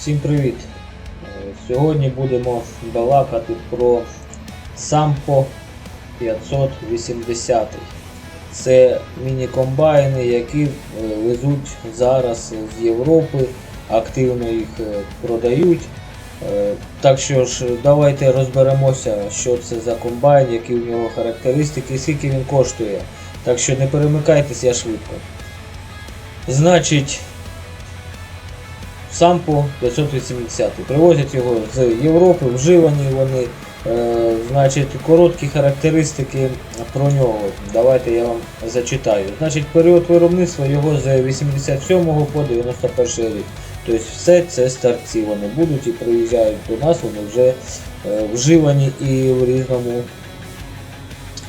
Всім привіт! Е, Сьогодні будемо балакати про Sampo 580. Це міні-комбайни, які е, везуть зараз з Європи, активно їх е, продають. Так що ж, давайте розберемося, що це за комбайн, які у нього характеристики, і скільки він коштує. Так що не перемикайтесь, я швидко. Значить, Сампо 580. Привозять його з Європи, вживані вони. Е, значить, короткі характеристики про нього. Давайте я вам зачитаю. Значить, період виробництва його з 87 по 91 рік. Тобто все це старці вони будуть і приїжджають до нас, вони вже е, вживані і в різному,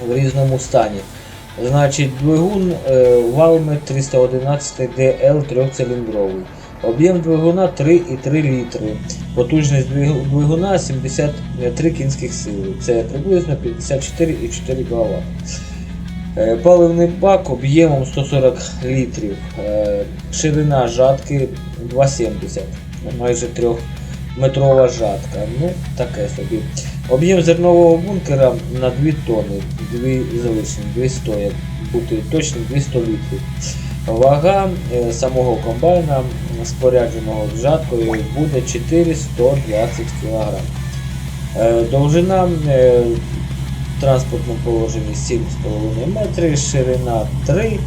в різному стані. Значить, двигун е, Valmet 311 DL трьохциліндровий. Об'єм двигуна 3,3 літри. Потужність двигуна 73 кінських сили. Це приблизно 54,4 кВт. Е, Паливний бак об'ємом 140 літрів. Е, Ширина жатки 2,70. Майже 3-метрова жатка. Ну, таке собі. Об'єм зернового бункера на 2 тонни, 2 залишні, 200, як бути точним, 200 літрів. Вага е, самого комбайна, спорядженого з жаткою, буде 420 кг. Е, Довжина е, в положенні 7,5 метри, ширина 3.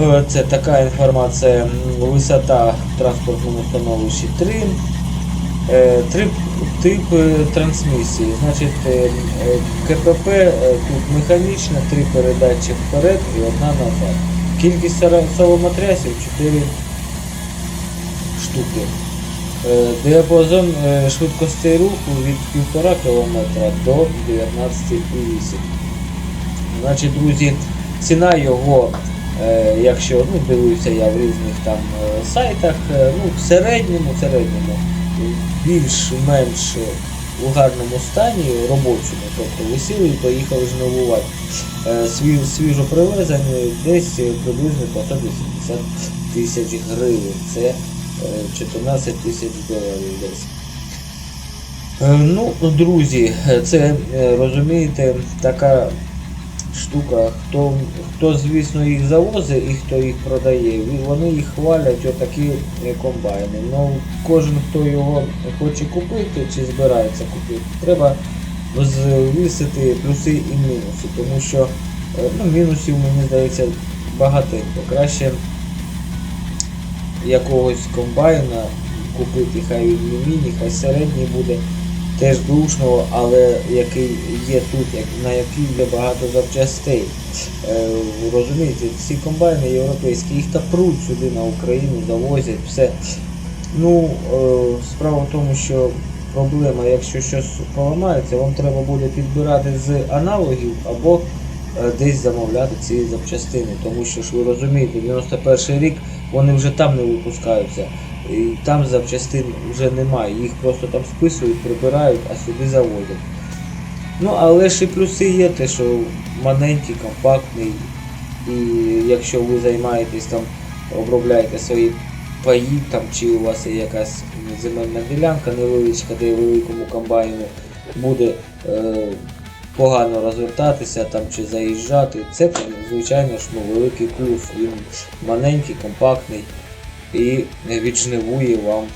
Е, Це така інформація. Висота в транспортному становищі 3. Е, Три тип е, трансмісії. Значить, е, е, КПП е, тут механічна, три передачі вперед і одна назад. Кількість соломотрясів 4 штуки. Е, Діапазон е, швидкостей руху від 1,5 км до 19,8 Значить, друзі, ціна його, е, якщо ну, дивився я в різних там сайтах, ну, в середньому, в середньому більш-менш у гарному стані, робочому, тобто висіли і поїхали знову Е, свіж, свіжо привезені десь е, приблизно 580 тисяч гривень. Це е, 14 тисяч доларів десь. Е, Ну, друзі, е, це е, розумієте, така штука, хто, хто звісно їх завозить і хто їх продає, вони їх хвалять отакі е, комбайни. Ну, кожен, хто його хоче купити чи збирається купити, треба звісити плюси і мінуси, тому що е, ну, мінусів, мені здається, багатенько. Краще якогось комбайна купити, хай він не міні, хай середній буде теж душного, але який є тут, на який є багато запчастей. Е, розумієте, ці комбайни європейські, їх та пруть сюди на Україну, завозять, все. Ну, е, справа в тому, що проблема, якщо щось поламається, вам треба буде підбирати з аналогів або е, десь замовляти ці запчастини, тому що ж ви розумієте, 91 рік вони вже там не випускаються. І там запчастин вже немає, їх просто там списують, прибирають, а сюди завозять. Ну, але ж і плюси є те, що маленький, компактний, і якщо ви займаєтесь там, обробляєте свої паї, там, чи у вас є якась земельна ділянка невеличка, де великому комбайну буде е, погано розвертатися там, чи заїжджати, це звичайно ж ну, великий плюс. Він маленький, компактний і віджнивує вам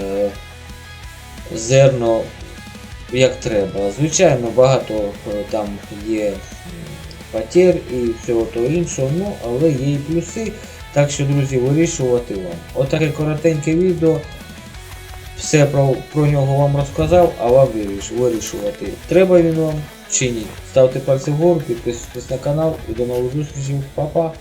е, зерно як треба. Звичайно, багато е, там є потер і всього того іншого, ну, але є і плюси. Так що, друзі, вирішувати вам. Отаке коротеньке відео. Все про, про нього вам розказав, а вам виріш, вирішувати, треба він вам чи ні. Ставте пальці вгору, підписуйтесь на канал і до нових зустрічей. Па-па!